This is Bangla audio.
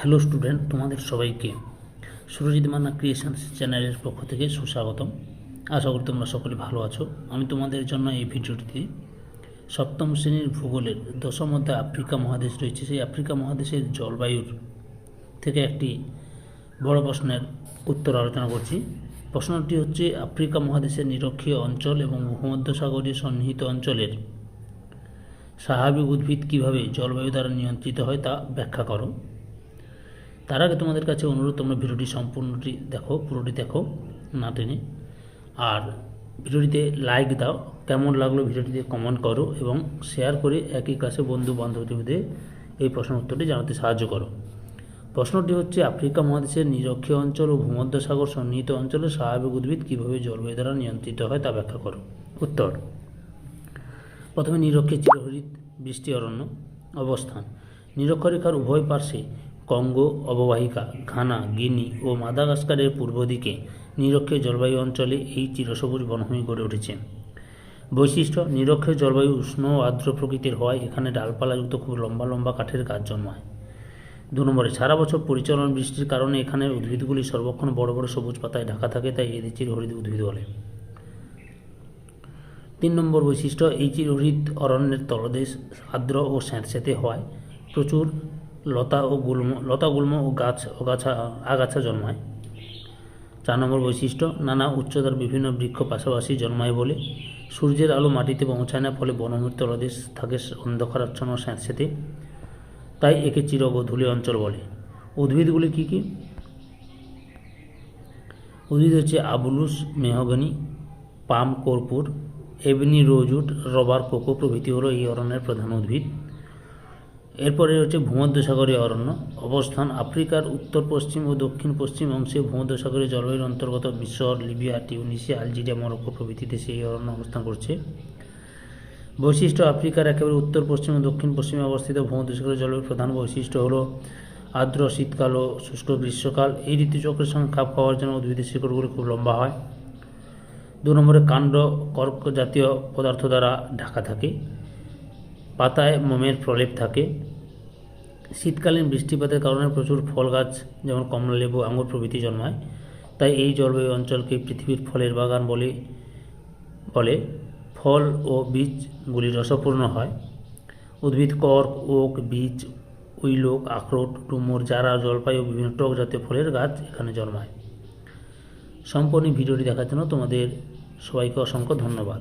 হ্যালো স্টুডেন্ট তোমাদের সবাইকে সুরজিৎ মান্না ক্রিয়েশনস চ্যানেলের পক্ষ থেকে সুস্বাগতম। আশা করি তোমরা সকলে ভালো আছো। আমি তোমাদের জন্য এই ভিডিওটিতে সপ্তম শ্রেণির ভূগোলের দশম অধ্যায় আফ্রিকা মহাদেশ রয়েছে। সেই আফ্রিকা মহাদেশের জলবায়ুর থেকে একটি বড় প্রশ্নের উত্তর আলোচনা করছি। প্রশ্নটি হচ্ছে, আফ্রিকা মহাদেশের নিরক্ষীয় অঞ্চল এবং ভূমধ্যসাগরীয় সন্নিহিত অঞ্চলের স্বাভাবিক উদ্ভিদ কীভাবে জলবায়ু দ্বারা নিয়ন্ত্রিত হয় তা ব্যাখ্যা করো। তার আগে তোমাদের কাছে অনুরোধ, তোমরা ভিডিওটি সম্পূর্ণটি দেখো, পুরোটি দেখো, না টেনে। আর ভিডিওটিতে লাইক দাও, কেমন লাগল ভিডিওটিতে কমেন্ট করো এবং শেয়ার করে একই কাছে বন্ধু বান্ধবীদের এই প্রশ্ন উত্তরটি জানাতে সাহায্য করো। প্রশ্নটি হচ্ছে, আফ্রিকা মহাদেশের নিরক্ষীয় অঞ্চল ও ভূমধ্যসাগর সন্নিহিত অঞ্চলে স্বাভাবিক উদ্ভিদ কীভাবে জলবায়ু দ্বারা নিয়ন্ত্রিত হয় তা ব্যাখ্যা করো। উত্তর, প্রথমে নিরক্ষের চিরহরিত বৃষ্টি অরণ্য অবস্থান। নিরক্ষরেখার উভয় পার্শ্বে কঙ্গো, অববাহিকা, ঘানা, গিনি ও মাদাগাস্কারের পূর্ব দিকে নিরক্ষীয় জলবায়ু অঞ্চলে এই চিরসবুজ বনভূমি গড়ে উঠেছে। বৈশিষ্ট্য নিরক্ষীয় জলবায়ু উষ্ণ ও আর্দ্র প্রকৃতির হওয়ায় এখানে ডালপালাযুক্ত খুব লম্বা লম্বা কাঠের গাছ জন্মায়। দু নম্বরে, সারা বছর পরিচালন বৃষ্টির কারণে এখানে উদ্ভিদগুলি সর্বক্ষণ বড় বড় সবুজ পাতায় ঢাকা থাকে, তাই এদের চিরহরিত উদ্ভিদ বলে। তিন নম্বর বৈশিষ্ট্য, এই চিরহরিত অরণ্যের তলদেশ আর্দ্র ও স্যাঁতস্যাঁতে হওয়ায় প্রচুর লতা ও গুল্ম, লতা, গুল্ম ও গাছ, ও গাছা, আগাছা জন্মায়। চার নম্বর বৈশিষ্ট্য, নানা উচ্চতার বিভিন্ন বৃক্ষ পাশাপাশি জন্মায় বলে। সূর্যের আলো মাটিতে পৌঁছায় না, ফলে বনভূমির তলদেশ থাকে অন্ধকারাচ্ছন্ন স্যাঁতস্যাঁতে তাই একে চিরগধূলি অঞ্চল বলে। উদ্ভিদগুলি কী কী? উদ্ভিদ হচ্ছে আবুলুস, মেহগনি, পাম, কর্পূর, এভনি রোজউড রবার, কোকো প্রভৃতি হলো এই অরণ্যের প্রধান উদ্ভিদ। এরপরে হচ্ছে ভূমধ্যসাগরীয় অরণ্য। অবস্থান আফ্রিকার উত্তর পশ্চিম ও দক্ষিণ পশ্চিম অংশে ভূমধ্যসাগরীয় জলবায়ুর অন্তর্গত মিশর, লিবিয়া, টিউনিসিয়া, আলজেরিয়া, মরক্কো প্রভৃতি দেশে এই অরণ্য অবস্থান করছে। বৈশিষ্ট্য, আফ্রিকার একেবারে উত্তর পশ্চিম ও দক্ষিণ পশ্চিমে অবস্থিত ভূমধ্যসাগরীয় জলবায়ুর প্রধান বৈশিষ্ট্য হলো আর্দ্র শীতকাল ও শুষ্ক গ্রীষ্মকাল। এই ঋতুচক্রের সঙ্গে খাপ খাওয়ার জন্য উদ্ভিদের শিকড়গুলি খুব লম্বা হয়। দু নম্বরে কাণ্ড, কর্ক জাতীয় পদার্থ দ্বারা ঢাকা থাকে। পাতায় মোমের প্রলেপ থাকে। শীতকালীন বৃষ্টিপাতের কারণে প্রচুর ফল গাছ, যেমন কমলালেবু আঙুর প্রভৃতি জন্মায়। তাই এই জলবায়ু অঞ্চলকে পৃথিবীর ফলের বাগান বলে বলে ফল ও বীজগুলি রসপূর্ণ হয়। উদ্ভিদ, কর্ক, ওক, বীজ, উইলোক, আখরোট, ডুমুর, জারা, জলপাই ও বিভিন্ন টক জাতীয় ফলের গাছ এখানে জন্মায়। সম্পূর্ণ ভিডিওটি দেখার জন্য তোমাদের সবাইকে অসংখ্য ধন্যবাদ।